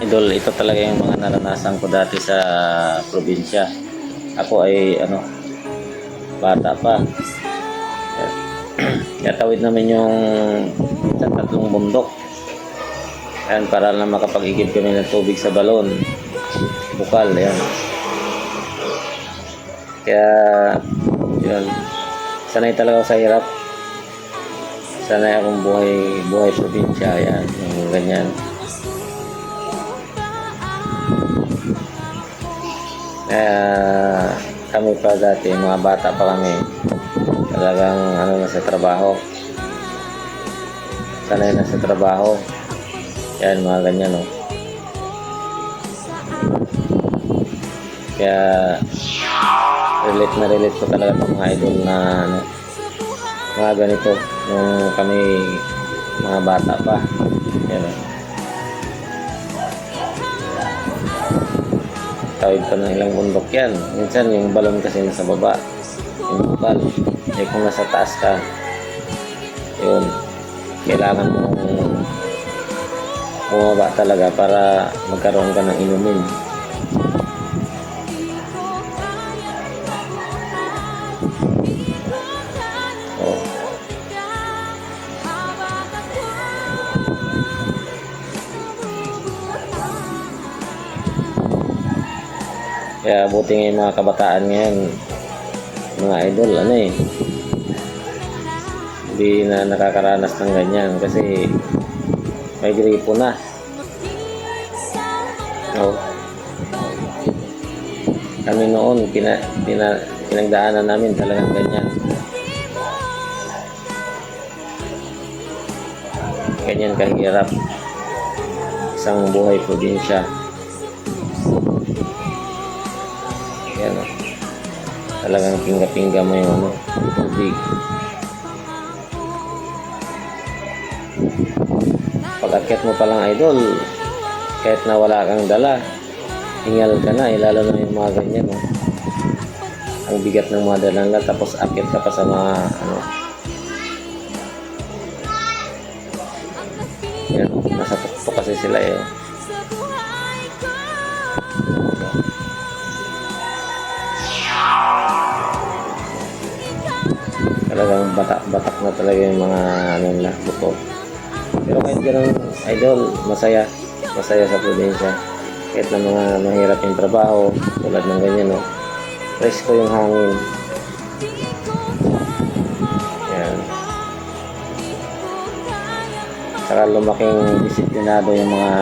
Idol, ito talaga yung mga naranasan ko dati sa probinsya. Ako ay ano, bata pa. Natawid namin yung sa tatlong bundok. Ayan, para lang makapag-igib kami ng tubig sa balon. Bukal, ayan. Kaya, yun. Sanay talaga ako sa hirap. Sanay akong buhay, buhay probinsya. Ayan, yung ganyan. Kaya kami pa dati, mga bata pa kami, talagang ano na sa trabaho. Sanay na sa trabaho. Yan, mga ganyan, no. Kaya, relate na relate ko talaga itong mga idol na ano, mga ganito, nung kami mga bata pa. Yan, no. Tawid pa ng ilang bundok yan. Minsan yung balon kasi nasa baba. Yung bukal. Eh kung nasa taas ka, yun, kailangan mong bumaba talaga para magkaroon ka ng inumin. Kaya buti nga yung mga kabataan ngayon, mga idol, ano eh, hindi na nakakaranas ng ganyan kasi may gripo na. No. Kami noon, pina, pina, pinagdaanan namin talagang ganyan. Ganyan kahirap. Isang buhay probinsya. Yan o. Talagang pinga-pinga mo yung ano, tubig. Pag akyat mo palang idol, kahit na wala kang dala, hingal ka na, eh, lalo na yung mga ganyan, no? Ang bigat ng mga dala nila, tapos akyat ka pa sa mga, ano, yan, nasa tuktok kasi sila eh. oh. Talagang batak-batak na talaga yung mga ano nila, buto. Pero kahit ganun, idol, masaya. Masaya sa probinsya. Kahit na mga mahirap yung trabaho, tulad ng ganyan, no? Presko yung hangin. Yan. Saka lumaking disiplinado yung mga